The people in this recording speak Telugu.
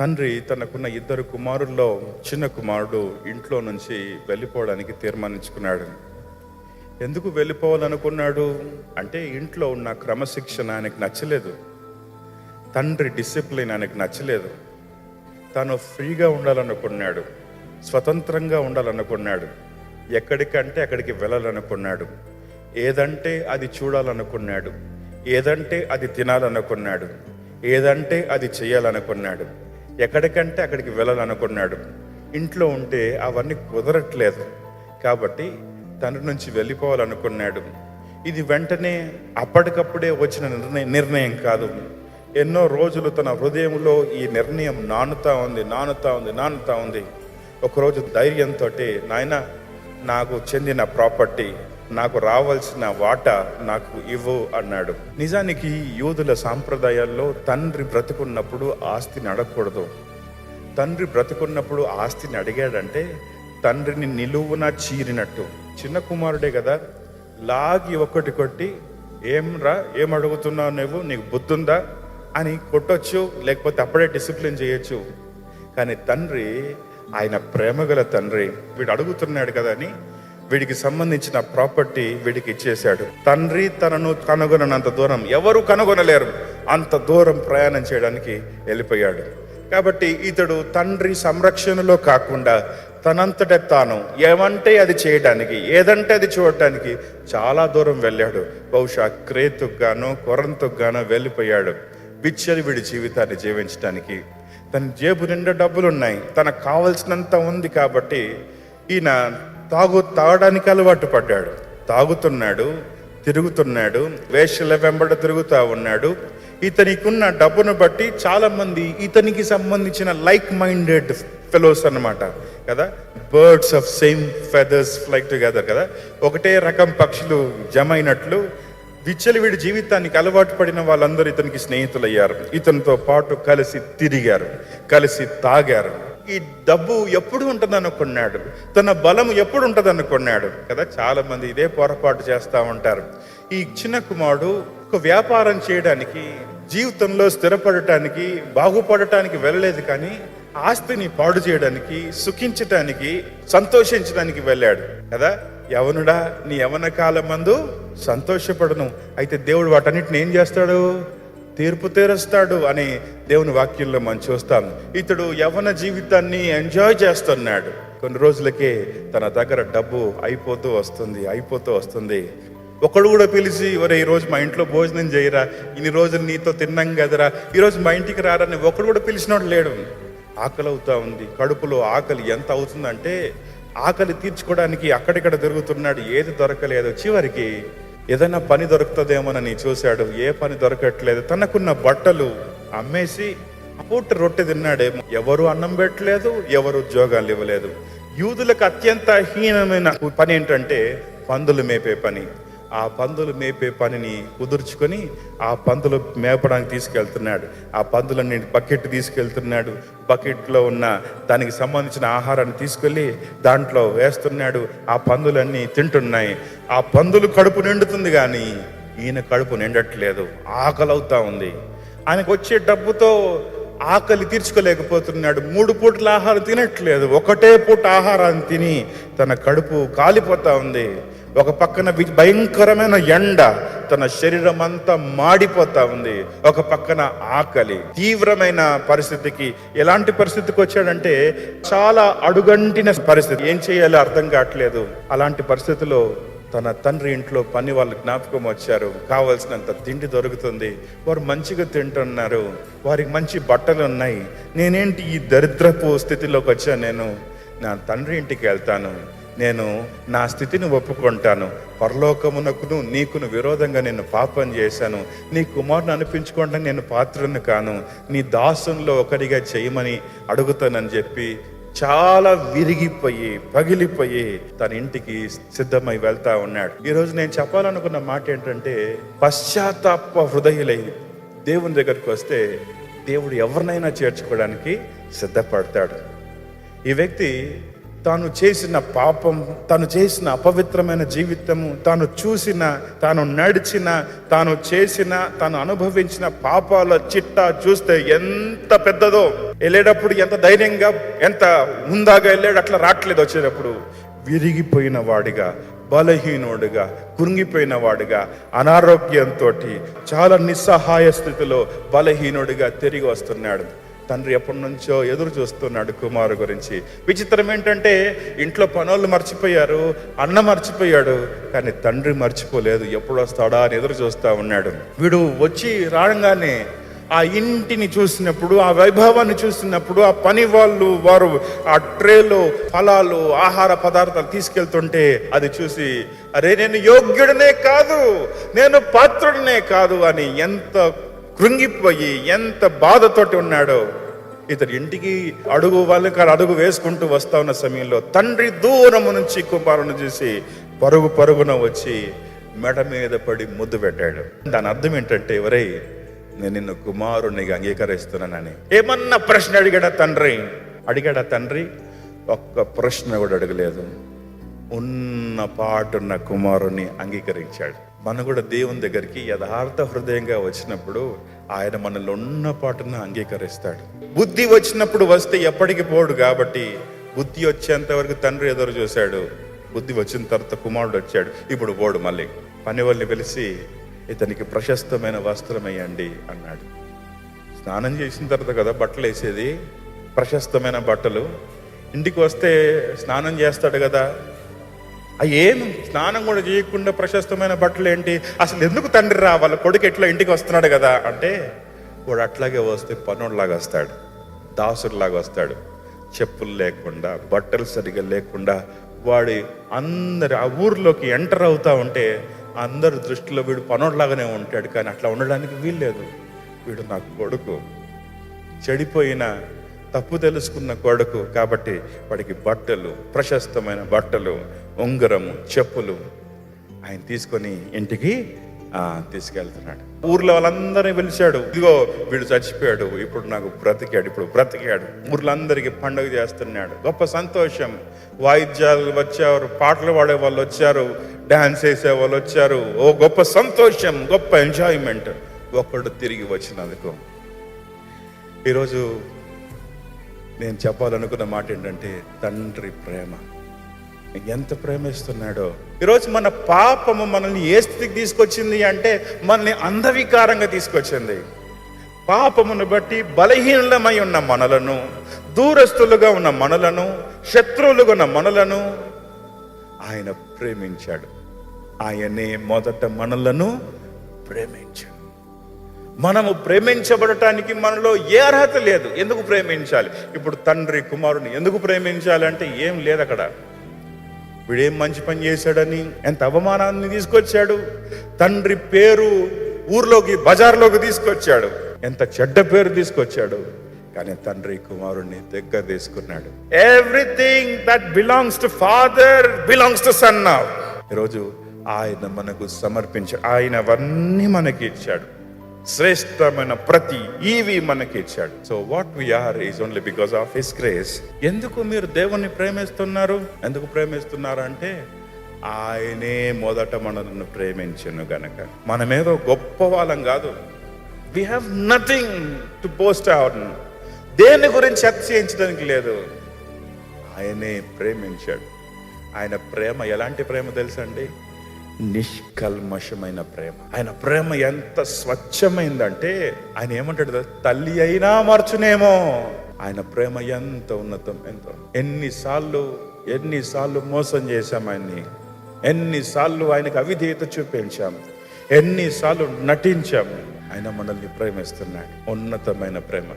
తండ్రి తనకున్న ఇద్దరు కుమారుల్లో చిన్న కుమారుడు ఇంట్లో నుంచి వెళ్ళిపోవడానికి తీర్మానించుకున్నాడు. ఎందుకు వెళ్ళిపోవాలనుకున్నాడు? అంటే ఇంట్లో ఉన్న క్రమశిక్షణ ఆయనకు నచ్చలేదు. తండ్రి డిసిప్లిన్ ఆయనకు నచ్చలేదు. తను ఫ్రీగా ఉండాలనుకున్నాడు. స్వతంత్రంగా ఉండాలనుకున్నాడు. ఎక్కడికంటే అక్కడికి వెళ్ళాలనుకున్నాడు. ఏదంటే అది చూడాలనుకున్నాడు. ఏదంటే అది తినాలనుకున్నాడు. ఏదంటే అది చేయాలనుకున్నాడు. ఎక్కడికంటే అక్కడికి వెళ్ళాలనుకున్నాడు. ఇంట్లో ఉంటే అవన్నీ కుదరట్లేదు. కాబట్టి తండ్రి నుంచి వెళ్ళిపోవాలనుకున్నాడు. ఇది వెంటనే అప్పటికప్పుడే వచ్చిన నిర్ణయం నిర్ణయం కాదు. ఎన్నో రోజులు తన హృదయంలో ఈ నిర్ణయం నానుతా ఉంది నానుతా ఉంది నానుతా ఉంది. ఒకరోజు ధైర్యంతో నాయన నాకు చెందిన ప్రాపర్టీ నాకు రావాల్సిన వాటా నాకు ఇవ్వు అన్నాడు. నిజానికి యూదుల సాంప్రదాయాల్లో తండ్రి బ్రతుకున్నప్పుడు ఆస్తిని అడగకూడదు. తండ్రి బ్రతుకున్నప్పుడు ఆస్తిని అడిగాడంటే తండ్రిని నిలువున చీరినట్టు. చిన్న కుమారుడే కదా లాగి ఒకటి కొట్టి ఏం రా ఏం అడుగుతున్నావు నువ్వు? నీకు బుద్ధుందా? అని కొట్టొచ్చు లేకపోతే అప్పుడే డిసిప్లిన్ చేయొచ్చు. కానీ తండ్రి ఆయన ప్రేమగల తండ్రి వీడు అడుగుతున్నాడు కదా అని వీడికి సంబంధించిన ప్రాపర్టీ వీడికి ఇచ్చేశాడు. తండ్రి తనను కనుగొనంత దూరం ఎవరు కనుగొనలేరు. అంత దూరం ప్రయాణం చేయడానికి వెళ్ళిపోయాడు. కాబట్టి ఇతడు తండ్రి సంరక్షణలో కాకుండా తనంతట తాను ఏమంటే అది చేయడానికి ఏదంటే అది చూడటానికి చాలా దూరం వెళ్ళాడు. బహుశా క్రేతుకు గాను కొరంతుకు గాను వెళ్ళిపోయాడు. బిచ్చరి వీడి జీవితాన్ని జీవించడానికి తన జేబు నిండా డబ్బులు ఉన్నాయి తనకు కావలసినంత ఉంది కాబట్టి ఈయన తాగు తాగడానికి అలవాటు పడ్డాడు. తాగుతున్నాడు తిరుగుతున్నాడు వేషల వెంబడ తిరుగుతూ ఉన్నాడు. ఇతనికున్న డబ్బును బట్టి చాలామంది ఇతనికి సంబంధించిన లైక్ మైండెడ్ ఫెలోస్ అన్నమాట కదా? Birds of same feathers flock together కదా? ఒకటే రకం పక్షులు జమ అయినట్లు విచ్చలవిడి జీవితానికి అలవాటు పడిన వాళ్ళందరూ ఇతనికి స్నేహితులయ్యారు. ఇతనితో పాటు కలిసి తిరిగారు కలిసి తాగారు. ఈ డబ్బు ఎప్పుడు ఉంటుంది అనుకున్నాడు తన బలం ఎప్పుడు ఉంటుంది అనుకున్నాడు కదా చాలా మంది ఇదే పొరపాటు చేస్తూ ఉంటారు. ఈ చిన్న కుమారుడు ఒక వ్యాపారం చేయడానికి జీవితంలో స్థిరపడటానికి బాగుపడటానికి వెళ్ళలేదు కానీ ఆస్తిని పాడు చేయడానికి సుఖించటానికి సంతోషించడానికి వెళ్ళాడు. కదా యవనుడా నీ యవన కాలం మందు సంతోషపడను. అయితే దేవుడు వాటన్నిటిని ఏం చేస్తాడు? తీర్పు తీరుస్తాడు అని దేవుని వాక్యంలో మనం చూస్తాం. ఇతడు యవన జీవితాన్ని ఎంజాయ్ చేస్తున్నాడు. కొన్ని రోజులకే తన దగ్గర డబ్బు అయిపోతూ వస్తుంది అయిపోతూ వస్తుంది. ఒకడు కూడా పిలిచి ఒరే ఈ రోజు మా ఇంట్లో భోజనం చేయరా? ఇన్ని రోజులు నీతో తిన్నాం కదరా? ఈరోజు మా ఇంటికి రారని ఒకడు కూడా పిలిచినోడు లేడు. ఆకలి అవుతా ఉంది. కడుపులో ఆకలి ఎంత అవుతుందంటే ఆకలి తీర్చుకోవడానికి అక్కడిక్కడ తిరుగుతున్నాడు. ఏది దొరకలేదు చివరికి ఏదైనా పని దొరుకుతుందేమోనని చూశాడు. ఏ పని దొరకట్లేదు. తనకున్న బట్టలు అమ్మేసి పూట రొట్టె తిన్నాడేమో. ఎవరు అన్నం పెట్టలేదు ఎవరు ఉద్యోగాలు ఇవ్వలేదు. యూదులకు అత్యంత హీనమైన పని ఏంటంటే పందులు మేపే పని. ఆ పందులు మేపే పనిని కుదుర్చుకొని ఆ పందులు మేపడానికి తీసుకెళ్తున్నాడు. ఆ పందులన్నీ బకెట్ తీసుకెళ్తున్నాడు. బకెట్లో ఉన్న దానికి సంబంధించిన ఆహారాన్ని తీసుకెళ్ళి దాంట్లో వేస్తున్నాడు. ఆ పందులన్నీ తింటున్నాయి. ఆ పందులు కడుపు నిండుతుంది కానీ ఈయన కడుపు నిండట్లేదు. ఆకలి అవుతా ఉంది. ఆయనకు వచ్చే డబ్బుతో ఆకలి తీర్చుకోలేకపోతున్నాడు. మూడు పూటల ఆహారం తినట్లేదు. ఒకటే పూట ఆహారాన్ని తిని తన కడుపు కాలిపోతా ఉంది. ఒక పక్కన భయంకరమైన ఎండ తన శరీరం అంతా మాడిపోతా ఉంది. ఒక పక్కన ఆకలి. తీవ్రమైన పరిస్థితికి ఎలాంటి పరిస్థితికి వచ్చాడంటే చాలా అడుగంటిన పరిస్థితి. ఏం చేయాలో అర్థం కావట్లేదు. అలాంటి పరిస్థితిలో తన తండ్రి ఇంట్లో పని వాళ్ళు జ్ఞాపకం వచ్చారు. కావలసినంత తిండి దొరుకుతుంది. వారు మంచిగా తింటున్నారు. వారికి మంచి బట్టలు ఉన్నాయి. నేనేంటి ఈ దరిద్రపు స్థితిలోకి వచ్చాను నేను? నా తండ్రి ఇంటికి వెళ్తాను. నేను నా స్థితిని ఒప్పుకుంటాను. పరలోకమునకును నీకును విరోధంగా నేను పాపం చేశాను. నీ కుమారుని అనిపించుకోవడానికి నేను పాత్రను కాను. నీ దాసుల్లో ఒకరిగా చేయమని అడుగుతానని చెప్పి చాలా విరిగిపోయి పగిలిపోయి తన ఇంటికి సిద్ధమై వెళ్తా ఉన్నాడు. ఈరోజు నేను చెప్పాలనుకున్న మాట ఏంటంటే పశ్చాత్తాప హృదయులై దేవుని దగ్గరికి వస్తే దేవుడు ఎవరినైనా చేర్చుకోవడానికి సిద్ధపడతాడు. ఈ వ్యక్తి తాను చేసిన పాపం తాను చేసిన అపవిత్రమైన జీవితము తాను చూసిన తాను నడిచిన తాను చేసిన తాను అనుభవించిన పాపాల చిట్టా చూస్తే ఎంత పెద్దదో. వెళ్ళేటప్పుడు ఎంత ధైర్యంగా ఎంత ముందాగా వెళ్ళాడు అట్లా రావట్లేదు వచ్చేటప్పుడు. విరిగిపోయిన వాడిగా బలహీనుడిగా కృంగిపోయిన వాడిగా అనారోగ్యంతో చాలా నిస్సహాయ స్థితిలో బలహీనుడిగా తిరిగి వస్తున్నాడు. తండ్రి ఎప్పటి నుంచో ఎదురు చూస్తున్నాడు కుమారు గురించి. విచిత్రం ఏంటంటే ఇంట్లో పనులు మర్చిపోయారు అన్న మర్చిపోయాడు కానీ తండ్రి మర్చిపోలేదు ఎప్పుడు వస్తాడా అని ఎదురు చూస్తూ ఉన్నాడు. వీడు వచ్చి రాగానే ఆ ఇంటిని చూసినప్పుడు ఆ వైభవాన్ని చూసినప్పుడు ఆ పని వాళ్ళు వారు ఆ ట్రేలో ఫలాలు ఆహార పదార్థాలు తీసుకెళ్తుంటే అది చూసి అరే నేను యోగ్యుడనే కాదు నేను పాత్రుడనే కాదు అని ఎంత కృంగిపోయి ఎంత బాధతోటి ఉన్నాడో. ఇతని ఇంటికి అడుగు వాళ్ళకి అడుగు వేసుకుంటూ వస్తా ఉన్న సమయంలో తండ్రి దూరము నుంచి కుమారుని చూసి పరుగు పరుగున వచ్చి మెడ మీద పడి ముద్దు పెట్టాడు. దాని అర్థం ఏంటంటే ఎవరై నేను నిన్ను కుమారునిగా అంగీకరిస్తున్నానని. ఏమన్నా ప్రశ్న అడిగాడా తండ్రి? అడిగాడా తండ్రి? ఒక్క ప్రశ్న కూడా అడగలేదు. ఉన్న పాటున్న కుమారుని అంగీకరించాడు. మనం కూడా దేవుని దగ్గరికి యథార్థ హృదయంగా వచ్చినప్పుడు ఆయన మనలో ఉన్న పాటను అంగీకరిస్తాడు. బుద్ధి వచ్చినప్పుడు వస్తే ఎప్పటికి పోడు కాబట్టి బుద్ధి వచ్చేంత వరకు తండ్రి ఎదురు చూశాడు. బుద్ధి వచ్చిన తర్వాత కుమారుడు వచ్చాడు. ఇప్పుడు పోడు మళ్ళీ. పని వాళ్ళని పిలిచి ఇతనికి ప్రశస్తమైన వస్త్రమేయండి అన్నాడు. స్నానం చేసిన తర్వాత కదా బట్టలు వేసేది? ప్రశస్తమైన బట్టలు. ఇంటికి వస్తే స్నానం చేస్తాడు కదా? ఏం స్నానం కూడా చేయకుండా ప్రశస్తమైన బట్టలు ఏంటి? అసలు ఎందుకు తండ్రి రా? వాళ్ళ కొడుకు ఎట్లా ఇంటికి వస్తున్నాడు కదా? అంటే వాడు అట్లాగే వస్తే పనుడిలాగా వస్తాడు దాసుడిలాగా వస్తాడు. చెప్పులు లేకుండా బట్టలు సరిగా లేకుండా వాడి అందరి ఆ ఊర్లోకి ఎంటర్ అవుతా ఉంటే అందరి దృష్టిలో వీడు పనుడిలాగానే ఉంటాడు. కానీ అట్లా ఉండడానికి వీల్లేదు. వీడు నా కొడుకు. చెడిపోయిన తప్పు తెలుసుకున్న కొడుకు. కాబట్టి వాడికి బట్టలు ప్రశస్తమైన బట్టలు ఉంగరము చెప్పులు ఆయన తీసుకొని ఇంటికి తీసుకెళ్తున్నాడు. ఊర్లో వాళ్ళందరినీ పిలిచాడు. ఇదిగో వీడు చచ్చిపోయాడు ఇప్పుడు నాకు బ్రతికాడు ఇప్పుడు బ్రతికాడు. ఊర్లో అందరికీ పండుగ చేస్తున్నాడు. గొప్ప సంతోషం. వాయిద్యాలు వచ్చారు పాటలు పాడే వాళ్ళు వచ్చారు డాన్స్ వేసే వాళ్ళు వచ్చారు. ఓ గొప్ప సంతోషం గొప్ప ఎంజాయ్మెంట్. ఒక్కడు తిరిగి వచ్చినందుకు. ఈరోజు నేను చెప్పాలనుకున్న మాట ఏంటంటే తండ్రి ప్రేమ. ఎంత ప్రేమిస్తున్నాడో. ఈరోజు మన పాపము మనల్ని ఏ స్థితికి తీసుకొచ్చింది అంటే మనల్ని అంధవికారంగా తీసుకొచ్చింది. పాపమును బట్టి బలహీనమై ఉన్న మనలను దూరస్తులుగా ఉన్న మనలను శత్రువులుగా ఉన్న మనలను ఆయన ప్రేమించాడు. ఆయనే మొదట మనలను ప్రేమించాడు. మనము ప్రేమించబడటానికి మనలో ఏ అర్హత లేదు. ఎందుకు ప్రేమించాలి? ఇప్పుడు తండ్రి కుమారుని ఎందుకు ప్రేమించాలి అంటే ఏం లేదు అక్కడ. వీడేం మంచి పని చేశాడని ఎంత అవమానాన్ని తీసుకొచ్చాడు? తండ్రి పేరు ఊర్లోకి బజార్లోకి తీసుకొచ్చాడు. ఎంత చెడ్డ పేరు తీసుకొచ్చాడు? కానీ తండ్రి కుమారుణ్ణి దగ్గర తీసుకున్నాడు. Everything that belongs to father belongs to son ఈరోజు ఆయన మనకు సమర్పించాడు ఆయన అవన్నీ మనకి ఇచ్చాడు. శ్రేష్టమైన ప్రతి ఈవి మనకి ఇచ్చాడు. So what we are is only because of his grace ఎందుకు మీరు దేవుణ్ణి ప్రేమిస్తున్నారు? ఎందుకు ప్రేమిస్తున్నారు అంటే ఆయనే మొదట మనల్ని ప్రేమించను గనక. మనమేదో గొప్ప వాళ్ళం కాదు. We have nothing to boast our దేని గురించి అతిశయించడానికి లేదు. ఆయనే ప్రేమించాడు. ఆయన ప్రేమ ఎలాంటి ప్రేమ తెలుసండి? నిష్కల్మషమైన ప్రేమ. ఆయన ప్రేమ ఎంత స్వచ్ఛమైందంటే ఆయన ఏమంటాడు తల్లి అయినా మార్చునేమో. ఆయన ప్రేమ ఎంత ఉన్నతం ఎంత ఎన్నిసార్లు ఎన్నిసార్లు మోసం చేశాం ఆయన్ని. ఎన్నిసార్లు ఆయనకు అవిధేయత చూపించాం. ఎన్నిసార్లు నటించాము ఆయన మనల్ని ప్రేమిస్తున్నాడు. ఉన్నతమైన ప్రేమ.